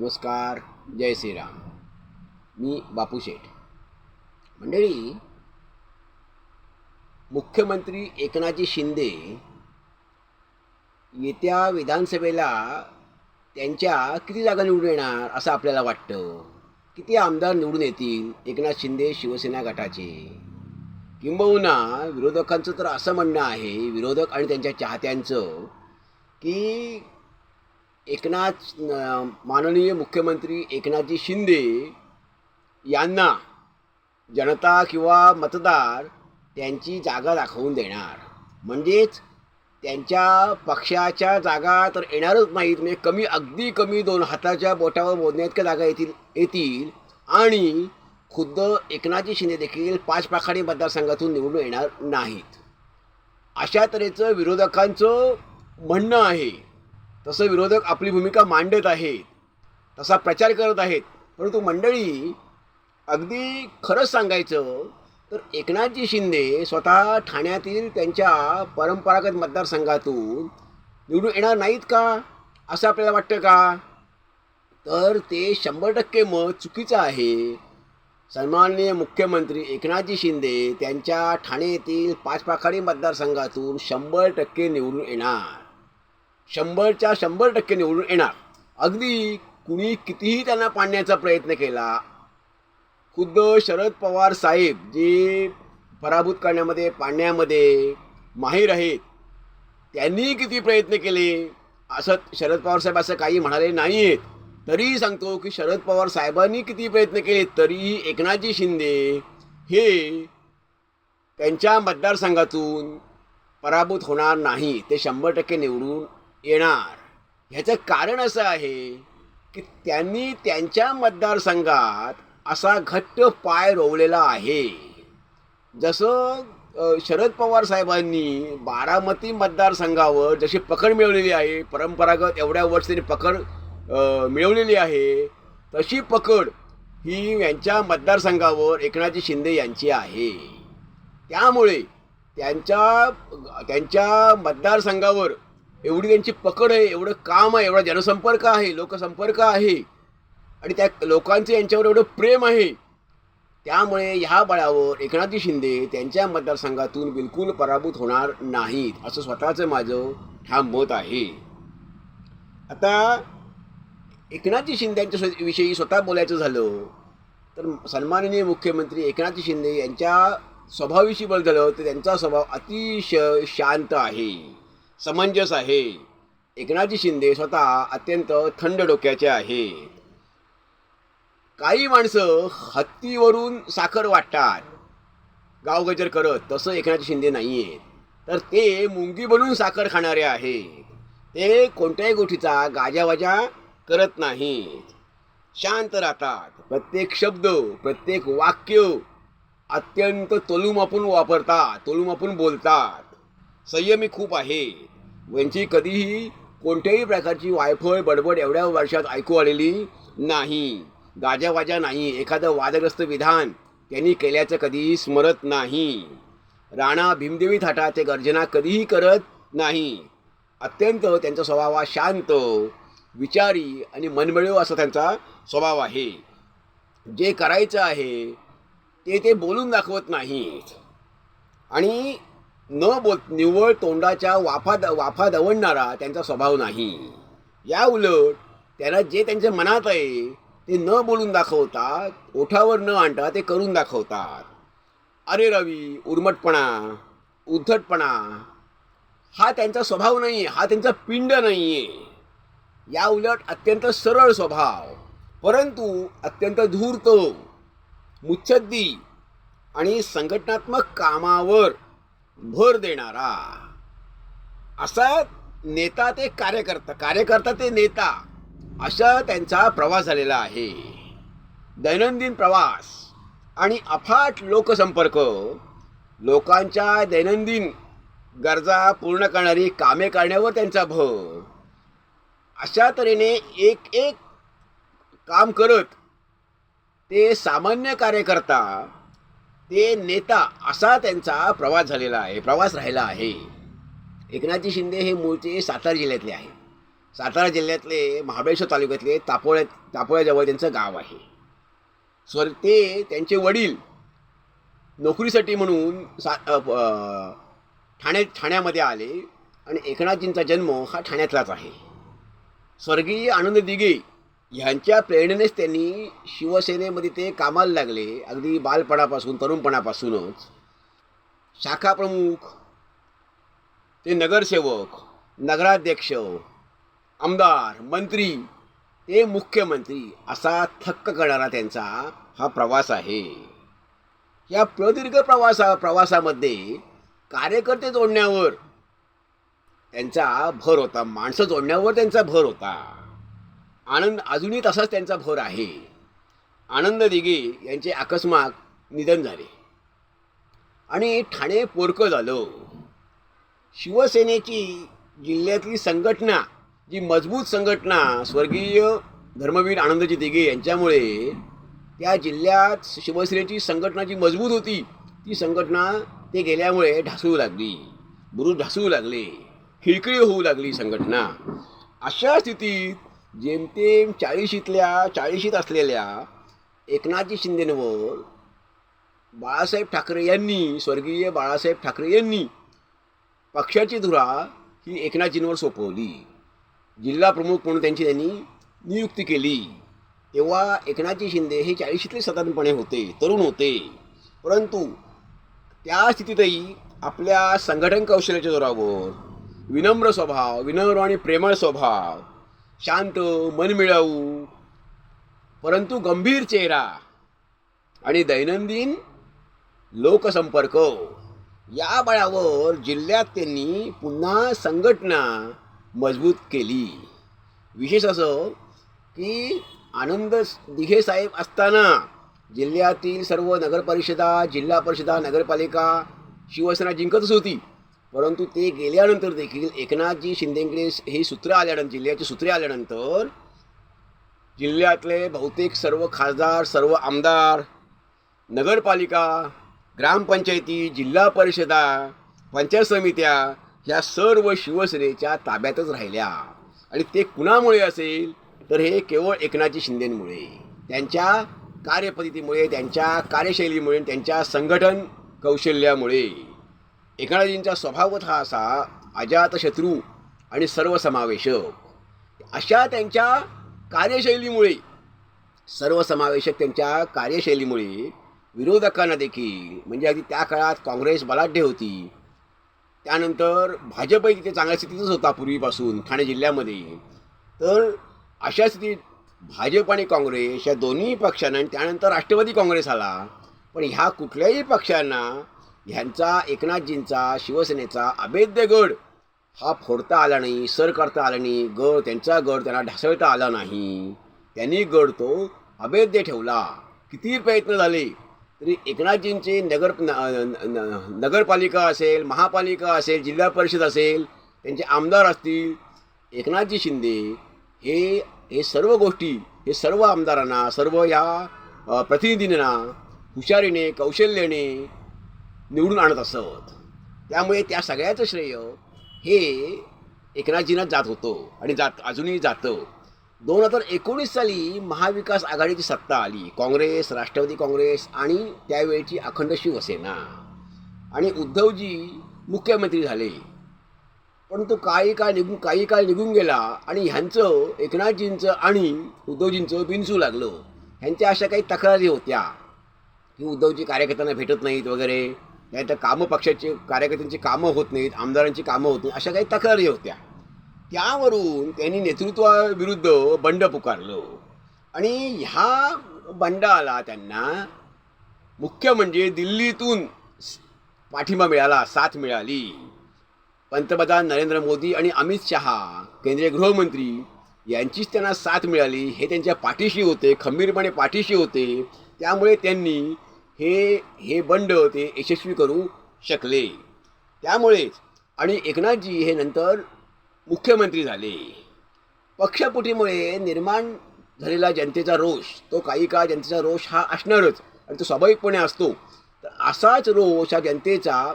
नमस्कार जय श्रीराम. मी बापू शेठ. मंडळी मुख्यमंत्री एकनाथजी शिंदे येत्या विधानसभेला त्यांच्या किती जागा निवडून येणार असं आपल्याला वाटतं? किती आमदार निवडून येतील एकनाथ शिंदे शिवसेना गटाचे? किंबहुना विरोधकांचं तर असं म्हणणं आहे विरोधक आणि त्यांच्या चाहत्यांचं की एकनाथ माननीय मुख्यमंत्री एकनाथजी शिंदे यांना जनता किंवा मतदार त्यांची जागा दाखवून देणार. म्हणजेच त्यांच्या पक्षाच्या जागा तर येणारच नाहीत म्हणजे कमी अगदी कमी दोन हाताच्या बोटावर मोजण्या जागा येतील येतील. आणि खुद्द एकनाथजी शिंदे देखील पाच पाखाडी मतदारसंघातून निवडून येणार नाहीत. अशा तऱ्हेचं विरोधकांचं म्हणणं आहे तसं विरोधक आपली भूमिका मांडत आहेत तसा प्रचार करत आहेत. परंतु मंडळी अगदी खरंच सांगायचं तर एकनाथजी शिंदे स्वतः ठाण्यातील त्यांच्या परंपरागत मतदारसंघातून निवडून येणार नाहीत का? असं आपल्याला वाटतं का? तर ते शंभर टक्के मत चुकीचं आहे. सन्माननीय मुख्यमंत्री एकनाथजी शिंदे त्यांच्या ठाणे येथील पाच पाखाडी मतदारसंघातून शंभर टक्के निवडून येणार. शंभरच्या शंभर टक्के निवडून येणार. अगदी कुणी कितीही त्यांना पाडण्याचा प्रयत्न केला खुद्द शरद पवार साहेब जे पराभूत करण्यामध्ये पाडण्यामध्ये माहीर आहेत त्यांनी किती प्रयत्न केले असं शरद पवार साहेब असं काही म्हणाले नाही आहेत तरीही सांगतो की शरद पवार साहेबांनी किती प्रयत्न केले तरीही एकनाथजी शिंदे हे त्यांच्या मतदारसंघातून पराभूत होणार नाही. ते शंभर टक्के निवडून येणार. ह्याचं कारण असं आहे की त्यांनी त्यांच्या मतदारसंघात असा घट्ट पाय रोवलेला आहे. जसं शरद पवार साहेबांनी बारामती मतदारसंघावर जशी पकड मिळवलेली आहे परंपरागत एवढ्या वर्ष त्यांनी पकड मिळवलेली आहे तशी पकड ही यांच्या मतदारसंघावर एकनाथजी शिंदे यांची आहे. त्यामुळे त्यांच्या त्यांच्या मतदारसंघावर एवढी त्यांची पकड आहे एवढं काम आहे एवढा जनसंपर्क आहे लोकसंपर्क आहे. आणि त्या लोकांचं यांच्यावर एवढं प्रेम आहे. त्यामुळे ह्या बळावर एकनाथजी शिंदे त्यांच्या मतदारसंघातून बिलकुल पराभूत होणार नाहीत असं स्वतःचं माझं ठाम मत आहे. आता एकनाथजी शिंदेच्या यांच्या विषयी स्वतः बोलायचं झालं तर सन्माननीय मुख्यमंत्री एकनाथजी शिंदे यांच्या स्वभावाविषयी बोल झालं तर त्यांचा स्वभाव अतिशय शांत आहे. समंजस आहे. एकनाथजी शिंदे स्वतः अत्यंत थंड डोक्याचे आहेत काही माणसं हत्तीवरून साखर वाटतात. गावगजर करत तसं एकनाथ शिंदे नाही आहेत तर ते मुंगी बनून साखर खाणारे आहेत ते कोणत्याही गोष्टीचा गाजावाजा करत नाहीत. शांत राहतात. प्रत्येक शब्द प्रत्येक वाक्य अत्यंत तोलूमापून वापरतात तोलूमापून बोलतात. संयमी खूप आहे. यांची कधीही कोणत्याही प्रकारची वायफळ बडबड एवढ्या वर्षात ऐकू आलेली नाही. गाजावाजा नाही. एखादं वादग्रस्त विधान त्यांनी केल्याचं कधीही स्मरत नाही. राणा भीमदेवी थाटाचे गर्जना कधीही करत नाही. अत्यंत त्यांचा स्वभाव हा शांत विचारी आणि मनमिळव असा त्यांचा स्वभाव आहे. जे करायचं आहे ते ते बोलून दाखवत नाहीत. आणि न बोल निव्वळ तोंडाच्या वाफा द वाफा दवडणारा त्यांचा स्वभाव नाही. या उलट त्यांना जे त्यांच्या मनात आहे ते न बोलून दाखवतात ओठावर न आणता ते करून दाखवतात. अरे रवी उर्मटपणा उद्धटपणा हा त्यांचा स्वभाव नाही आहे हा त्यांचा पिंड नाही आहे या उलट अत्यंत सरळ स्वभाव परंतु अत्यंत धूर्त मुच्छद्दी आणि संघटनात्मक कामावर भर देणारा. असा नेता ते कार्यकर्ता कार्यकर्ता ते नेता असा त्यांचा प्रवास झालेला आहे. दैनंदिन प्रवास आणि अफाट लोकसंपर्क लोकांच्या दैनंदिन गरजा पूर्ण करणारी कामे करण्यावर त्यांचा भर. अशा तऱ्हेने एक एक काम करत ते सामान्य कार्यकर्ता ते नेता असा त्यांचा प्रवास झालेला आहे प्रवास राहिला आहे. एकनाथजी शिंदे हे मूळचे सातारा जिल्ह्यातले आहे सातारा जिल्ह्यातले महाबळेश्वर तालुक्यातले तापोळ्या तापोळ्याजवळ त्यांचं गाव आहे. स्वर ते त्यांचे वडील नोकरीसाठी म्हणून सा ठाणे ठाण्यामध्ये आले आणि एकनाथजींचा जन्म हा ठाण्यातलाच आहे. स्वर्गीय आनंद दिघे ह्यांच्या प्रेरणेनेच त्यांनी शिवसेनेमध्ये ते कामाला लागले अगदी बालपणापासून तरुणपणापासूनच. शाखा प्रमुख ते नगरसेवक नगराध्यक्ष आमदार मंत्री ते मुख्यमंत्री असा थक्क करणारा त्यांचा हा प्रवास आहे. या प्रदीर्घ प्रवासा प्रवासामध्ये कार्यकर्ते जोडण्यावर त्यांचा भर होता माणसं जोडण्यावर त्यांचा भर होता. आनंद अजूनही तसाच त्यांचा भर आहे. आनंद दिघे यांचे अकस्मात निधन झाले. आणि ठाणे पोरकं झालं. शिवसेनेची जिल्ह्यातली संघटना जी मजबूत संघटना स्वर्गीय धर्मवीर आनंदजी दिघे यांच्यामुळे त्या जिल्ह्यात शिवसेनेची संघटना जी मजबूत होती ती संघटना ते गेल्यामुळे ढासळू लागली. बुरुज ढासळू लागले. खिळखिळी होऊ लागली संघटना. अशा स्थितीत जेमतेम चाळीशीतल्या चाळीशीत असलेल्या एकनाथजी शिंदेंवर बाळासाहेब ठाकरे यांनी स्वर्गीय बाळासाहेब ठाकरे यांनी पक्षाची धुरा ही एकनाथजींवर सोपवली. जिल्हा प्रमुख म्हणून त्यांची त्यांनी नियुक्ती केली. तेव्हा एकनाथजी शिंदे हे चाळीशीतले साधारणपणे होते तरुण होते. परंतु त्या स्थितीतही आपल्या संघटन कौशल्याच्या जोरावर विनम्र स्वभाव विनम्र आणि प्रेमळ स्वभाव शांत मनमिळाऊ परंतु गंभीर चेहरा आणि दैनंदिन लोकसंपर्क या बळावर जिल्ह्यात त्यांनी पुन्हा संघटना मजबूत केली. विशेष असं की आनंद दिघे साहेब असताना जिल्ह्यातील सर्व नगरपरिषदा जिल्हा परिषदा नगरपालिका शिवसेना जिंकतच होती. परंतु ते गेल्यानंतर देखील एकनाथजी शिंदेकडे हे सूत्र आल्यानंतर जिल्ह्याची सूत्रे आल्यानंतर जिल्ह्यातले बहुतेक सर्व खासदार सर्व आमदार नगरपालिका ग्रामपंचायती जिल्हा परिषदा पंचायत समित्या ह्या सर्व शिवसेनेच्या ताब्यातच राहिल्या. आणि ते कुणामुळे असेल? तर हे केवळ एकनाथजी शिंदेमुळे. त्यांच्या कार्यपद्धतीमुळे त्यांच्या कार्यशैलीमुळे त्यांच्या संघटन कौशल्यामुळे. एकनाथजींचा स्वभावच हा असा अजातशत्रू आणि सर्वसमावेशक. अशा त्यांच्या कार्यशैलीमुळे सर्वसमावेशक त्यांच्या कार्यशैलीमुळे विरोधकांना देखील म्हणजे अगदी त्या काळात काँग्रेस बलाढ्य होती. त्यानंतर भाजपही तिथे चांगल्या स्थितीतच होता पूर्वीपासून ठाणे जिल्ह्यामध्ये. तर अशा स्थितीत भाजप आणि काँग्रेस या दोन्ही पक्षांना आणि त्यानंतर राष्ट्रवादी काँग्रेस आला. पण ह्या कुठल्याही पक्षांना ह्यांचा एकनाथजींचा शिवसेनेचा अभेद्य गड. हा फोडता आला नाही सर करता आला नाही गड त्यांचा गड त्यांना ढासळता आला नाही. त्यांनी गड तो अभेद्य ठेवला. किती प्रयत्न झाले? तरी एकनाथजींचे नगर न- न- न- नगरपालिका असेल महापालिका असेल जिल्हा परिषद असेल त्यांचे आमदार असतील एकनाथजी शिंदे हे हे सर्व गोष्टी हे सर्व आमदारांना सर्व या प्रतिनिधींना हुशारीने कौशल्याने निवडून आणत असत. त्यामुळे त्या सगळ्याचं श्रेय हे एकनाथजींनाच जात होतं आणि जात अजूनही जातं. दोन हजार एकोणीस साली महाविकास आघाडीची सत्ता आली. काँग्रेस राष्ट्रवादी काँग्रेस आणि त्यावेळची अखंड शिवसेना. आणि उद्धवजी मुख्यमंत्री झाले. परंतु काही काळ निघून काही काळ निघून गेला आणि ह्यांचं एकनाथजींचं आणि उद्धवजींचं बिनसू लागलं. ह्यांच्या अशा काही तक्रारी होत्या. की उद्धवजी कार्यकर्त्यांना भेटत नाहीत वगैरे. त्यानंतर कामं पक्षाची कार्यकर्त्यांची कामं होत नाहीत आमदारांची कामं होत नाहीत अशा काही तक्रारी होत्या. त्यावरून त्यांनी नेतृत्वाविरुद्ध बंड पुकारलं. आणि ह्या बंडाला त्यांना मुख्य म्हणजे दिल्लीतून पाठिंबा मिळाला साथ मिळाली. पंतप्रधान नरेंद्र मोदी आणि अमित शहा केंद्रीय गृहमंत्री यांचीच त्यांना साथ मिळाली. हे त्यांच्या पाठीशी होते खंबीरपणे पाठीशी होते. त्यामुळे त्यांनी हे हे बंड ते यशस्वी करू शकले. त्यामुळेच आणि एकनाथजी हे नंतर मुख्यमंत्री झाले. पक्षपुटीमुळे निर्माण झालेला जनतेचा रोष तो काही काळ जनतेचा रोष हा असणारच आणि तो स्वाभाविकपणे असतो. तर असाच रोष हा जनतेचा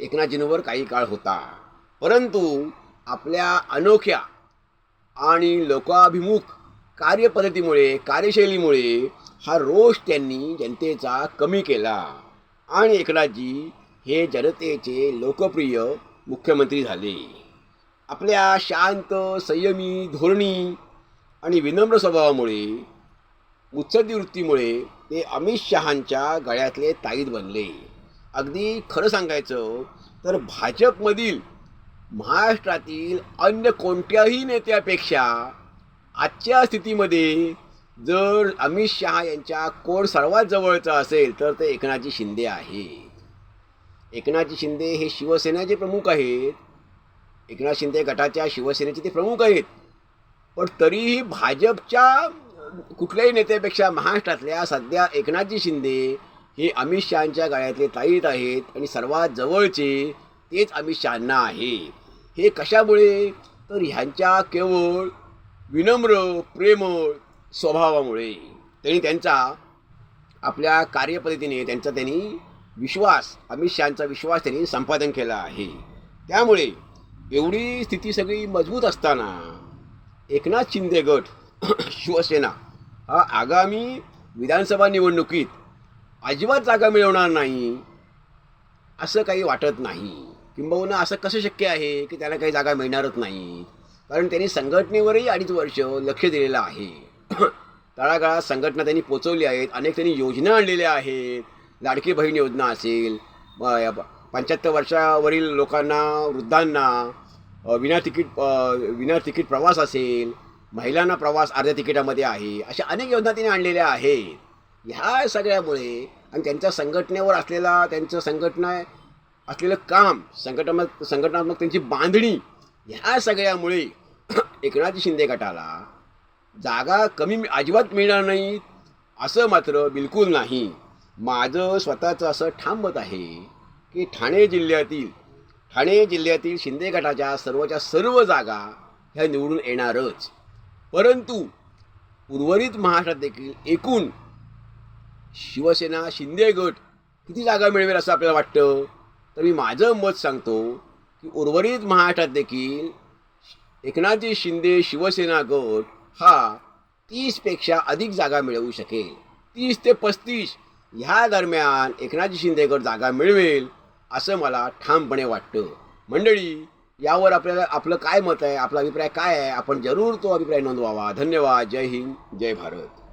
एकनाथजींवर काही काळ होता. परंतु आपल्या अनोख्या आणि लोकाभिमुख कार्यपद्धतीमुळे कार्यशैलीमुळे हा रोष त्यांनी जनतेचा कमी केला. आणि एकनाथजी हे जनतेचे लोकप्रिय मुख्यमंत्री झाले. आपल्या शांत संयमी धोरणी आणि विनम्र स्वभावामुळे मुत्सद्दी वृत्तीमुळे ते अमित शहांच्या गळ्यातले ताईत बनले. अगदी खरं सांगायचं तर भाजपमधील महाराष्ट्रातील अन्य कोणत्याही नेत्यापेक्षा आजच्या स्थितीमध्ये जर अमित शहा यांच्या कोड सर्वात जवळचा असेल तर ते एकनाथजी शिंदे आहेत एकनाथजी शिंदे हे शिवसेनेचे प्रमुख आहेत. एकनाथ शिंदे गटाच्या शिवसेनेचे ते प्रमुख आहेत. पण तरीही भाजपच्या कुठल्याही नेत्यापेक्षा महाराष्ट्रातल्या सध्या एकनाथजी शिंदे हे अमित शहांच्या गळ्यातले ताईत आहेत आणि सर्वात जवळचे तेच अमित शहांना आहे. हे कशामुळे? तर ह्यांच्या केवळ विनम्र प्रेमळ स्वभावामुळे त्यांनी त्यांचा आपल्या कार्यपद्धतीने त्यांचा त्यांनी विश्वास अमित शहांचा विश्वास त्यांनी संपादन केला आहे. त्यामुळे एवढी स्थिती सगळी मजबूत असताना एकनाथ शिंदे गट शिवसेना हा आगामी विधानसभा निवडणुकीत अजिबात जागा मिळवणार नाही असं काही वाटत नाही. किंबहुना असं कसं शक्य आहे की त्यांना काही जागा मिळणारच नाही कारण त्यांनी संघटनेवरही अडीच वर्ष लक्ष दिलेलं आहे. तळागाळात संघटना त्यांनी पोचवली आहेत. अनेक त्यांनी योजना आणलेल्या आहेत. लाडकी बहीण योजना असेल पंच्याहत्तर वर्षावरील लोकांना वृद्धांना विना तिकीट विना तिकीट प्रवास असेल महिलांना प्रवास अर्ध्या तिकिटामध्ये आहे अशा अनेक योजना त्यांनी आणलेल्या आहेत. ह्या सगळ्यामुळे आणि त्यांच्या संघटनेवर असलेला त्यांचं संघटना असलेलं काम संघटनात्मक संघटनात्मक त्यांची बांधणी ह्या सगळ्यामुळे एकनाथ शिंदे गटाला जागा कमी अजिबात मिळणार नाहीत असं मात्र बिलकुल नाही. माझं स्वतःचं असं ठाम मत आहे की ठाणे जिल्ह्यातील ठाणे जिल्ह्यातील शिंदे गटाच्या सर्वच्या सर्व जागा ह्या निवडून येणारच. परंतु उर्वरित महाराष्ट्रात देखील एकूण शिवसेना शिंदे गट किती जागा मिळवेल असं आपल्याला वाटतं? तर मी माझं मत सांगतो की उर्वरित महाराष्ट्रात देखील एकनाथजी शिंदे शिवसेना गट हा तीसपेक्षा अधिक जागा मिळवू शकेल. तीस ते पस्तीस ह्या दरम्यान एकनाथजी शिंदेगड जागा मिळवेल असं मला ठामपणे वाटतं. मंडळी यावर आपल्याला आपलं काय मत आहे आपला अभिप्राय काय आहे आपण जरूर तो अभिप्राय नोंदवावा. धन्यवाद. जय हिंद. जय भारत.